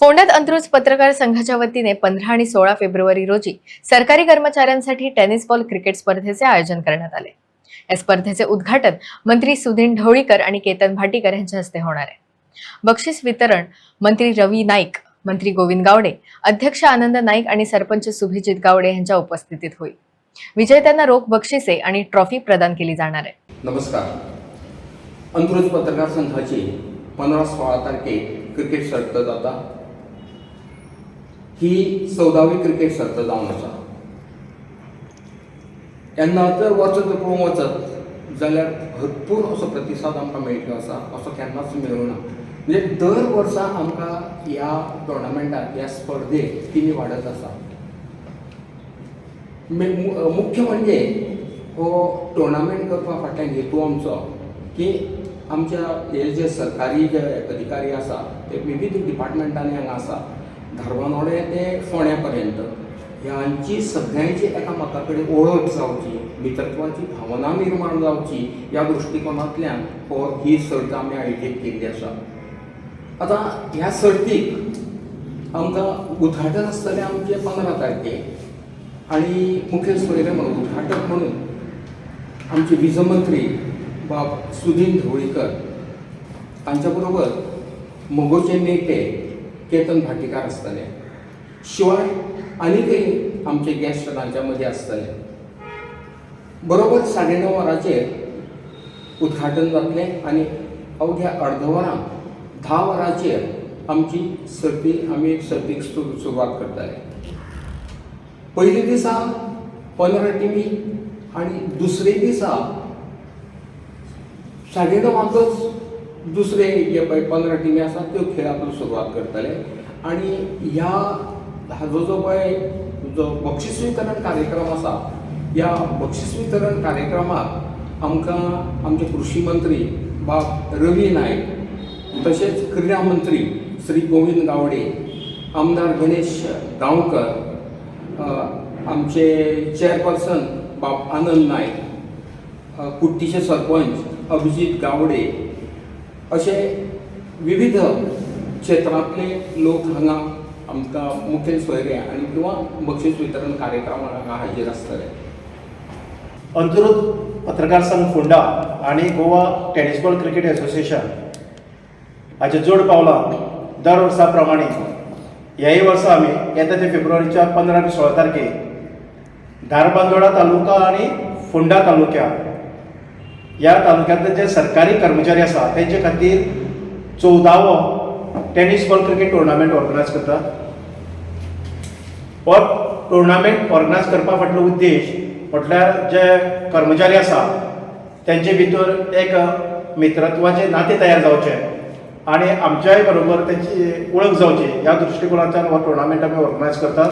फोंड्यात अंतरुज पत्रकार संघाच्या वतीने पंधरा आणि सोळा फेब्रुवारी रोजी सरकारी कर्मचाऱ्यांसाठी टेनिस बॉल क्रिकेट स्पर्धेचे आयोजन करण्यात आले. या स्पर्धेचे उद्घाटन मंत्री सुधीन ढवळीकर आणि केतन भाटीकर यांच्या हस्ते होणार आहे. बक्षीस वितरण मंत्री रवी नाईक मंत्री गोविंद गावडे अध्यक्ष आनंद नाईक आणि सरपंच सुभिजित गावडे यांच्या उपस्थितीत होईल. विजेत्यांना रोख बक्षिसे आणि ट्रॉफी प्रदान केली जाणार आहे. नमस्कार. अंतरुज पत्रकार संघाची पंधरा सोळा तारखे क्रिकेट सर्त आता. ही चौदावी क्रिकेट सर्त जावन आसा तेन्ना जर वचत पळोवंक वचत जाल्यार भरपूर असो प्रतिसाद आमकां मेळिल्लो आसा असो केन्नाच मेळूं ना म्हणजे दर वर्सा आमकां ह्या टोर्नामेंटाक ह्या स्पर्धेक टिमी वाडत आसा मुख्य म्हणजे हो टोर्नामेंट करपा फाटल्यान हेतू आमचो की आमच्या हे जे सरकारी जे अधिकारी आसा ते विविध डिपार्टमेंटांनी हांगा आसा धारबानोडे ते फोण्या पर्यंत ह्यांची सगळ्यांची एकामेका कडेन ओळख जावची मित्रत्वाची भावना निर्माण जावची ह्या दृश्टिकोनांतल्यान हो ही सर्त आमी आयोजीत केल्ली आसा आतां ह्या सर्तीक आमकां उद्घाटन आसतलें आमचें पंदरा तारखेक आनी मुखेल सोयरे म्हणून उद्घाटक म्हणून आमचे विजमंत्री बाब सुदीन ढवळीकर तांच्या बरोबर मोगोचे नेते केतन भाटीकार आसतले शिवाय आनीकय आमचे गेस्ट तांच्या मदीं आसतले बरोबर साडे णव वरांचेर उद्घाटन जातलें आनी अवघ्या अर्द वरांक धा वरांचेर आमची सर्ती आमी सर्तीक सुरवात करताले पयले दिसा पंदरा टिमी आणि दुसरे दिसा साडे णवांकच दुसरे जे पळय पंदरा टिमी आसा त्यो खेळाक सुरवात करतले. आनी ह्या हाजो जो पळय जो बक्षीस वितरण कार्यक्रम आसा ह्या बक्षीस वितरण कार्यक्रमाक आमकां आमचे कृषी मंत्री बाब रवी नायक तशेंच क्रीडा मंत्री श्री गोविंद गावडे आमदार गणेश गांवकर आमचे चेअरपर्सन बाब आनंद नायक कुट्टीचे सरपंच अभिजीत गावडे असे विविध क्षेत्रांतले लोक हांगा आमकां मुखेल सोयरे आनी किंवां बक्षीस वितरण कार्यक्रमाक हांगा हाजीर आसतले. अंतरूत पत्रकार संघ फोंडा आणि Goa tennis ball cricket association. हाचे जोड पावलां दर वर्सा प्रमाणे ह्याही वर्सा आमी येता ते फेब्रुवारीच्या पंदरा ते सोळा तारखेक धारबांदोडा तालुका आणि फोंडा तालुक्या ह्या तालुक्यांतले जे सरकारी कर्मचारी आसा तेंचे खातीर चवदावो tennis ball cricket tournament organise करता हो टुर्नामेंट ऑर्गनायज करपा फाटलो उद्देश म्हटल्यार जे कर्मचारी आसा तेंचे भितर एक मित्रत्वाचे नाते तयार जावचे आणि आमच्याय बरोबर त्यांची ओळख जावची ह्या दृश्टिकोनांतल्यान हो टुर्नामेंट आमी ऑर्गनायज करतात.